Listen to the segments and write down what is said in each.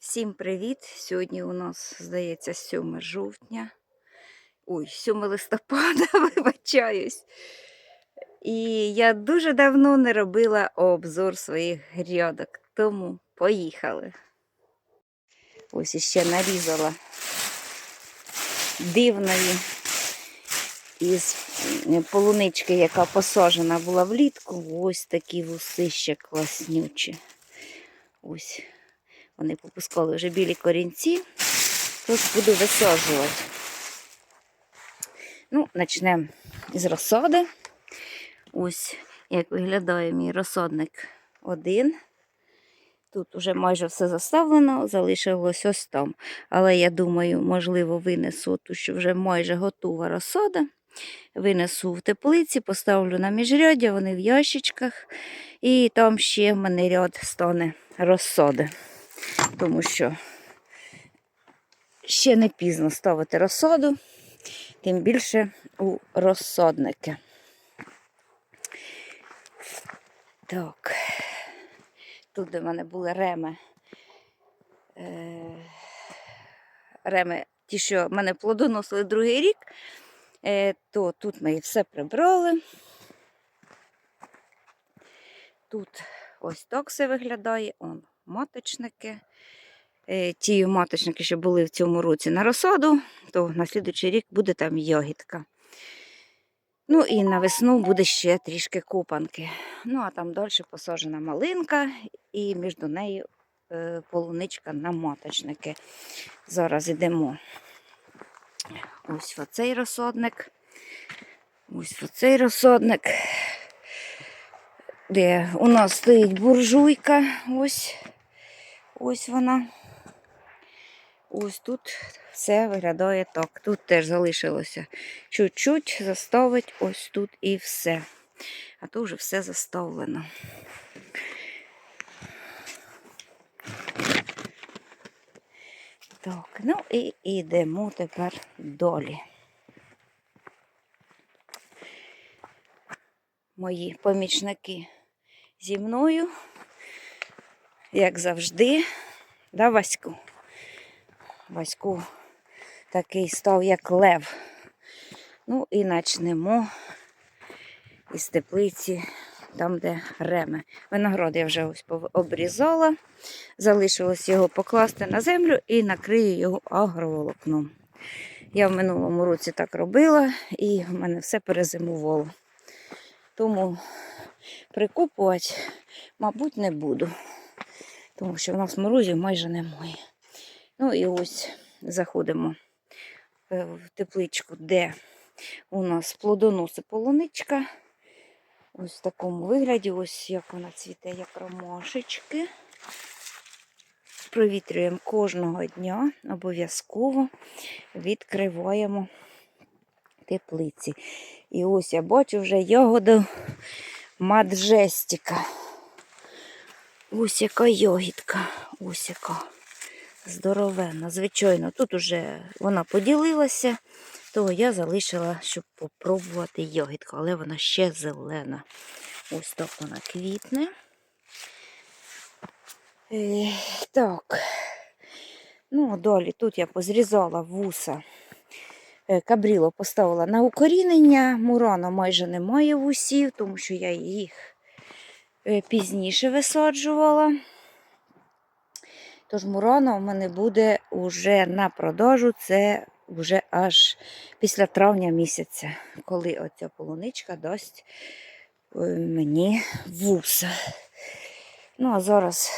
Всім привіт! Сьогодні у нас, здається, 7 жовтня. Ой, 7 листопада, вибачаюсь. І я дуже давно не робила обзор своїх грядок, тому поїхали. Ось іще нарізала дивної із полунички, яка посаджена була влітку. Ось такі вусища класнючі. Ось. Вони попускали вже білі корінці. Тут буду висаджувати. Ну, почнемо з розсади. Ось як виглядає мій розсадник один. Тут вже майже все заставлено, залишилось ось там. Але я думаю, можливо, винесу ту, що вже майже готова розсада. Винесу в теплиці, поставлю на міжряддя, вони в ящичках. І там ще в мене ряд стане розсади тому що ще не пізно ставити розсаду, тим більше у розсадники. Так, тут де мене були реми. Е, Реми, ті, що в мене плодоносили другий рік, е, то тут ми все прибрали. Тут ось так все виглядає. Он маточники. Е, Ті маточники, що були в цьому році на розсаду, то на слідуючий рік буде там ягідка. Ну і на весну буде ще трішки копанки. Ну, а там далі посаджена малинка і між нею е, полуничка на маточники. Зараз йдемо. Ось оцей розсадник. Ось оцей розсадник. Де у нас стоїть буржуйка. Ось. Ось вона. Ось тут все виглядає так. Тут теж залишилося чуть-чуть заставить ось тут і все. А то вже все заставлено. Так, ну і йдемо тепер долі. Мої помічники зі мною, як завжди, да, Ваську? Ваську такий став, як лев. Ну і почнемо із теплиці, там, де реми. Виноград я вже ось обрізала. Залишилось його покласти на землю і накрию його агроволокном. Я в минулому році так робила, і в мене все перезимувало. Тому прикупувати, мабуть, не буду, тому що в нас морозів майже немає. Ну і ось заходимо е, в тепличку, де у нас плодоноси полуничка. Ось в такому вигляді, ось як вона цвіте, як ромашечки. Провітрюємо кожного дня, обов'язково відкриваємо теплиці. І ось я бачу вже ягоду маджестіка. Ось яка ягідка, ось яка здоровенна. Звичайно, тут уже вона поділилася, то я залишила, щоб попробувати ягідку, але вона ще зелена. Ось так вона квітне. Е, так. Ну, далі тут я позрізала вуса. Е, Кабріло поставила на укорінення. Мурана майже немає вусів, тому що я їх пізніше висаджувала. Тож Мурана у мене буде уже на продажу. Це вже аж після травня місяця, коли оця полуничка дасть е, мені вуса. Ну, а зараз,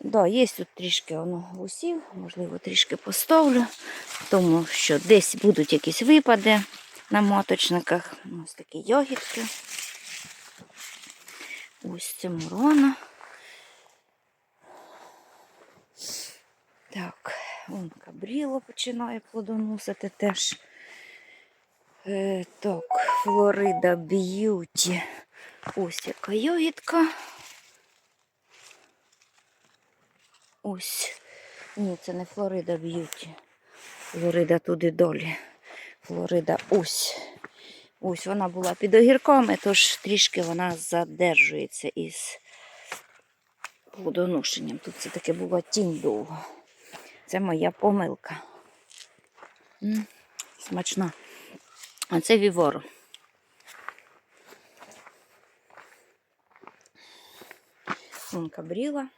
да, є тут трішки воно вусів, можливо, трішки поставлю, тому що десь будуть якісь випади на маточниках. Ось такі ягідки. Ось це мурона. Так, вон кабріло починає плодоносити теж. Е, так, Флорида Б'юті. Ось яка ягідка. Ось. Ні, це не Флорида Б'юті. Флорида туди долі. Флорида ось. Ось вона була під огірками, тож трішки вона задержується із плодоношенням. Тут це таке була тінь довго. Це моя помилка. Смачна. А це віворо. Сумка бріла.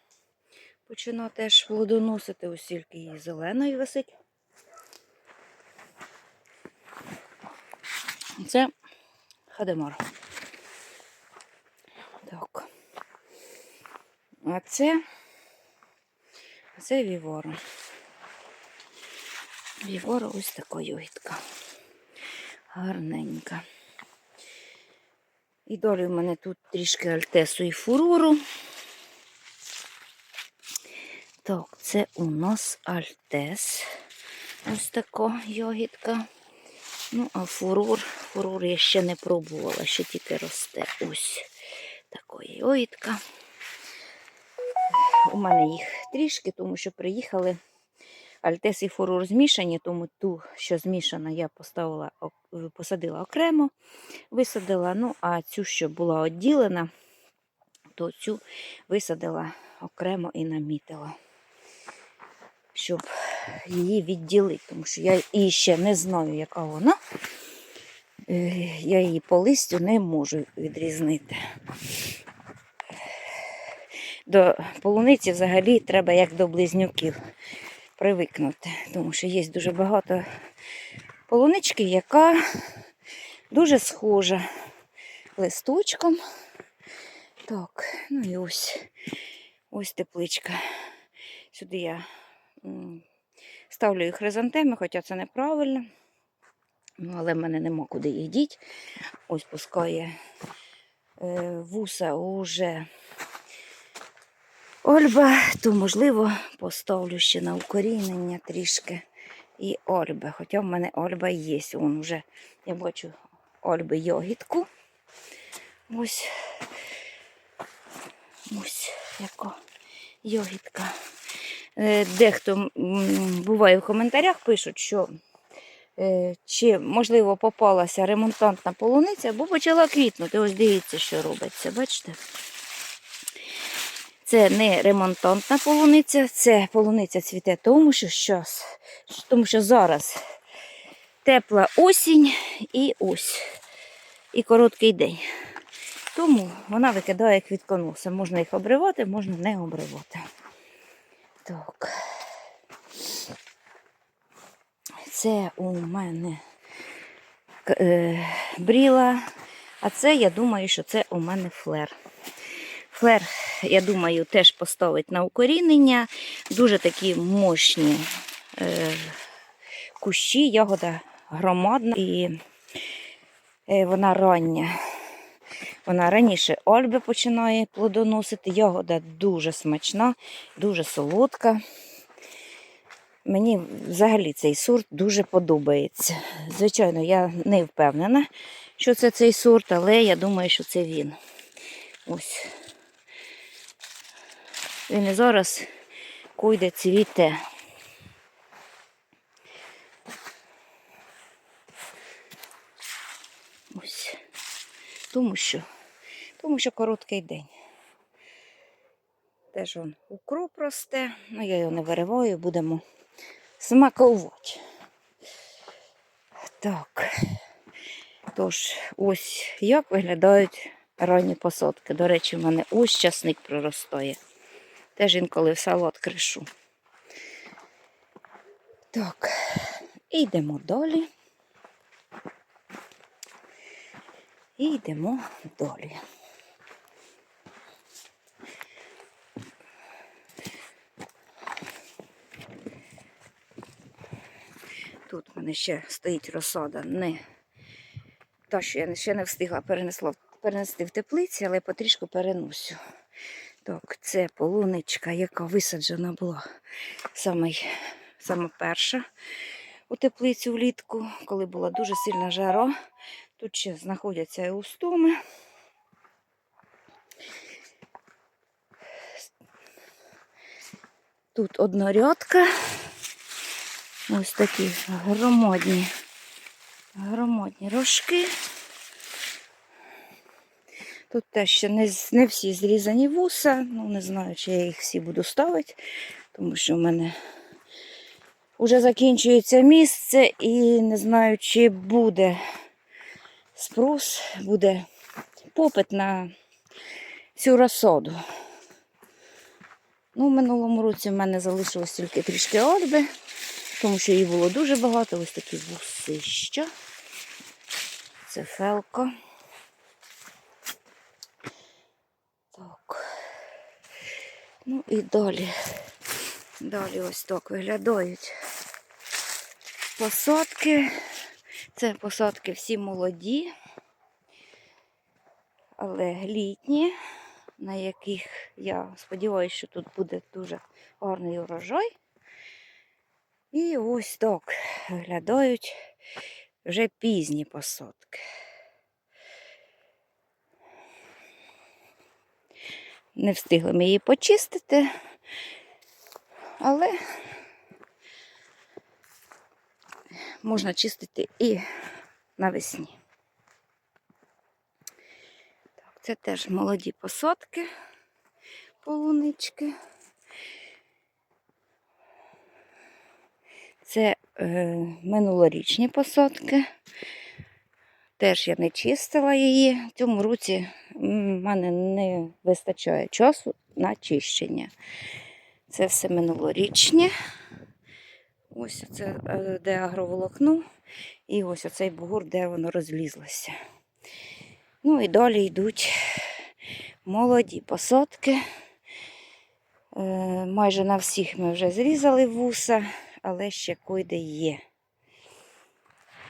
Почина теж плодоносити, ось тільки її зеленою висить. Це хадемар. Так. А це, а це вівора. Вівора ось така йогітка. Гарненька. І далі в мене тут трішки альтесу і фурору. Так, це у нас альтес. Ось така йогітка. Ну, а фурор, фурор я ще не пробувала, ще тільки росте. Ось такої йогітка. У мене їх трішки, тому що приїхали. Альтес і фурор змішані, тому ту, що змішана, я поставила, посадила окремо, висадила. Ну, а цю, що була відділена, то цю висадила окремо і намітила, щоб її відділити, тому що я її ще не знаю, яка вона. Е, Я її по листю не можу відрізнити. До полуниці взагалі треба як до близнюків привикнути, тому що є дуже багато полунички, яка дуже схожа листочком. Так, ну і ось, ось тепличка. Сюди я ставлю і хризантеми, хоча це неправильно. Ну, але в мене нема куди їх діть. Ось пускає е, вуса уже Ольба, то можливо поставлю ще на укорінення трішки і Ольби. Хоча в мене Ольба є. Вон вже я бачу Ольби йогітку. Ось ось яка йогітка. Е, Дехто буває в коментарях пишуть, що чи можливо попалася ремонтантна полуниця, бо почала квітнути. Ось дивіться, що робиться. Бачите? Це не ремонтантна полуниця, це полуниця цвіте тому, що щас, тому що зараз тепла осінь і ось, і короткий день. Тому вона викидає квітконоси. Можна їх обривати, можна не обривати. Так. Це у мене е, бріла, а це я думаю, що це у мене флер. Флер, я думаю, теж поставить на укорінення. Дуже такі мощні е, кущі, ягода громадна і е, вона рання. Вона раніше Ольби починає плодоносити. Ягода дуже смачна, дуже солодка. Мені взагалі цей сорт дуже подобається. Звичайно, я не впевнена, що це цей сорт, але я думаю, що це він. Ось. Він і зараз койде цвіте. Тому що, тому що короткий день. Теж он укроп росте, ну я його не вириваю, будемо смакувати. Так. Тож, ось як виглядають ранні посадки. До речі, в мене ось часник проростає. Теж інколи в салат кришу. Так, і йдемо далі. І йдемо далі. Тут в мене ще стоїть розсада, не та, що я ще не встигла перенесла, перенести в теплиці, але потрішку переносю. Так, це полуничка, яка висаджена була саме, саме перша у теплицю влітку, коли була дуже сильна жара. Тут ще знаходяться і устоми. Тут однорядка. Ось такі громадні, громадні рожки. Тут теж ще не, не всі зрізані вуса. Ну, не знаю, чи я їх всі буду ставити, тому що в мене вже закінчується місце і не знаю, чи буде спрос, буде попит на цю розсаду. Ну, в минулому році в мене залишилось тільки трішки ольби, тому що її було дуже багато. Ось такі вусища. Це фелко. Так. Ну і далі. Далі ось так виглядають посадки. Це посадки всі молоді, але літні, на яких я сподіваюся, що тут буде дуже гарний урожай. І ось так виглядають вже пізні посадки. Не встигли ми її почистити, але можна чистити і навесні. Так, це теж молоді посадки, полунички. Це е, минулорічні посадки. Теж я не чистила її. В цьому році в мене не вистачає часу на чищення. Це все минулорічні. Ось це е, де агроволокно. І ось оцей бугур, де воно розлізлося. Ну і далі йдуть молоді посадки. Е, майже на всіх ми вже зрізали вуса, але ще койде є.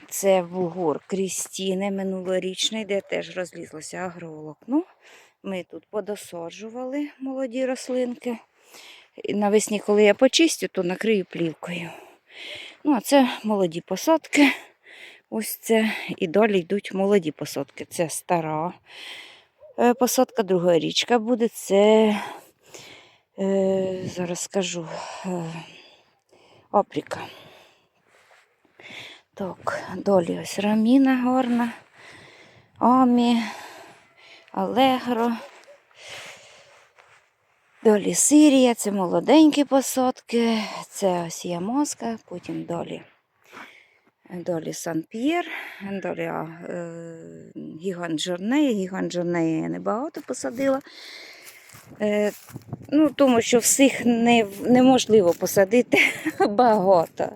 Це бугор Крістіни минулорічний, де теж розлізлося агроволокно. Ми тут подосаджували молоді рослинки. І навесні, коли я почистю, то накрию плівкою. Ну, а це молоді посадки. Ось це і далі йдуть молоді посадки. Це стара е, посадка, друга річка буде. Це, е, зараз скажу, опріка. Так, долі ось раміна гарна, Амі, Алегро. Долі Сирія, це молоденькі посадки, це ось Ямоска, потім долі. Долі Сан-П'єр, долі е, Гігант Жорнеї. Гігант Жорнеї я небагато посадила. Е, ну, тому що всіх не, неможливо посадити багато.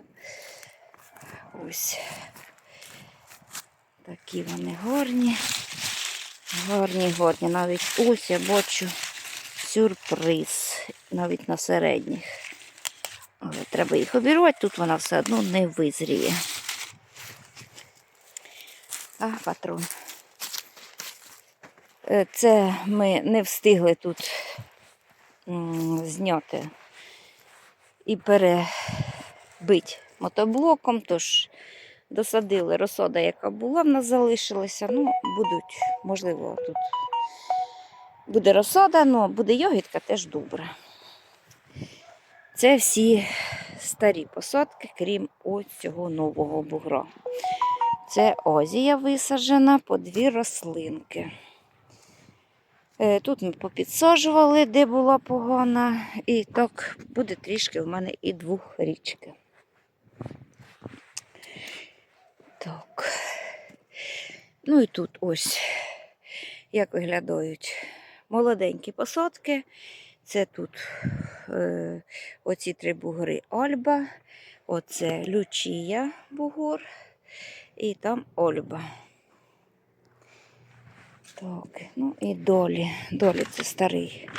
Ось такі вони гарні. Гарні, гарні. Навіть ось я бачу сюрприз. Навіть на середніх. Але треба їх обірвати, тут вона все одно не визріє. А, патрон. Е, Це ми не встигли тут зняти і перебити мотоблоком, тож досадили розсода, яка була, в нас залишилася. Ну, будуть, можливо, тут буде розсада, але буде йогітка теж добре. Це всі старі посадки, крім ось цього нового бугра. Це озія висаджена по дві рослинки. Е, Тут ми попідсаджували, де була погана, і так буде трішки в мене і двох річки. Так. Ну і тут ось як виглядають молоденькі посадки. Це тут е, оці три бугори Ольба, оце Лючія бугор і там Ольба. Так, ну і долі. Долі це старий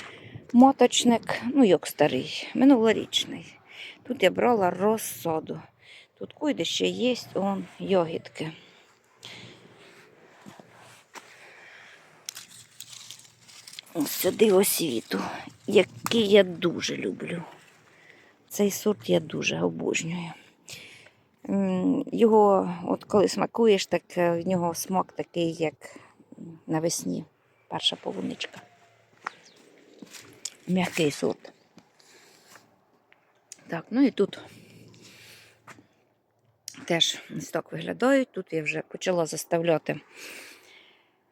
моточник, ну як старий, минулорічний. Тут я брала розсаду. Тут куди ще є он йогітки. Ось сюди освіту, який я дуже люблю. Цей сорт я дуже обожнюю. Його, от коли смакуєш, так е, в нього смак такий, як навесні перша полуничка. М'який сорт. Так, ну і тут теж ось так виглядають. Тут я вже почала заставляти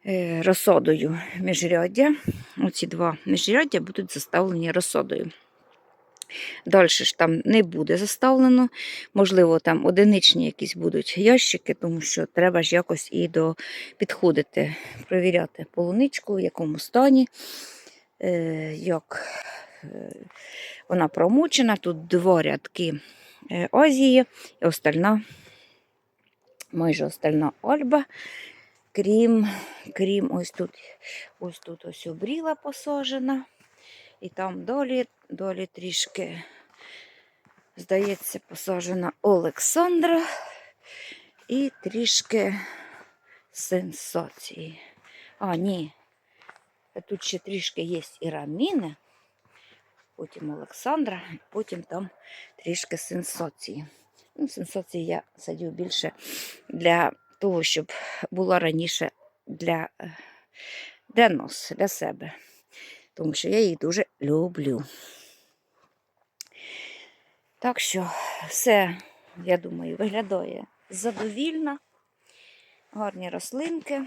е, розсодою міжряддя. Оці два міжряддя будуть заставлені розсодою. Далі ж там не буде заставлено. Можливо, там одиничні якісь будуть ящики, тому що треба ж якось і до підходити, перевіряти полуничку, в якому стані, е, як е, вона промочена. Тут два рядки е, Азії і остальна, майже остальна Альба. Крім, крім ось тут, ось тут ось обріла посажена. І там долі, долі трішки, здається, посаджена Олександра і трішки сенсації. А, ні. Тут ще трішки є і раміни, потім Олександра, потім там трішки сенсації. Ну, сенсації я садю більше для того, щоб була раніше для, е, для нас, для себе тому що я їх дуже люблю. Так що все, я думаю, виглядає задовільно, гарні рослинки.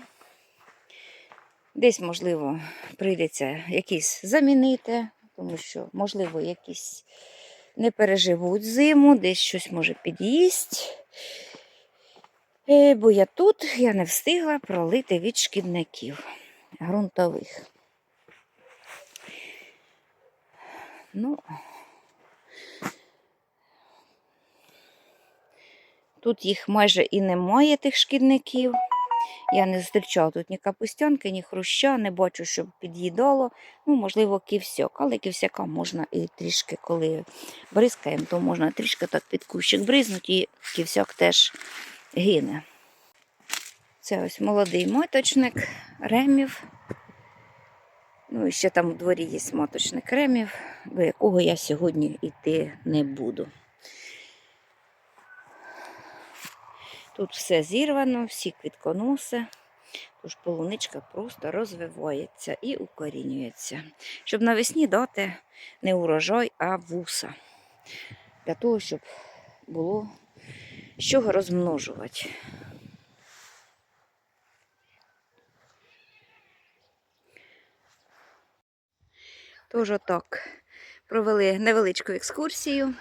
Десь, можливо, прийдеться якісь замінити, тому що, можливо, якісь не переживуть зиму, десь щось може під'їсть. Е, Бо я тут я не встигла пролити від шкідників ґрунтових. Ну, тут їх майже і немає, тих шкідників. Я не зустрічала тут ні капустянки, ні хруща, не бачу, щоб під'їдало. Ну, можливо, ківсяк, але ківсяка можна і трішки, коли бризкаємо, то можна трішки так під кущик бризнути, і ківсяк теж гине. Це ось молодий моточник, ремів. Ну, і ще там у дворі є моточник ремів, до якого я сьогодні йти не буду. Тут все зірвано, всі квітконоси, тож полуничка просто розвивається і укорінюється, щоб навесні дати не урожай, а вуса. Для того, щоб було з чого розмножувати. Тож отак провели невеличку екскурсію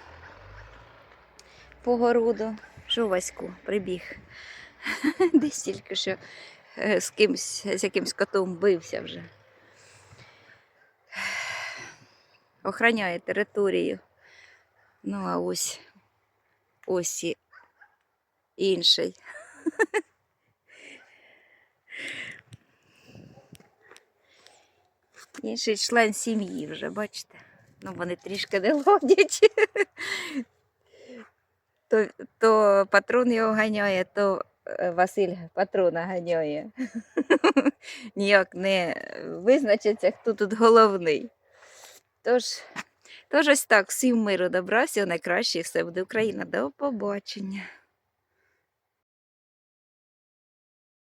по городу. Що Ваську прибіг. Десь тільки що е, з кимсь, з якимсь котом бився вже. Охраняє територію. Ну, а ось ось і інший. Інший член сім'ї вже, бачите? Ну, вони трішки не ладять. То, то патрон його ганяє, то е, Василь патрона ганяє. Ніяк не визначиться, хто тут головний. Тож, тож ось так, всім миру добра, всього найкраще, і все буде Україна. До побачення.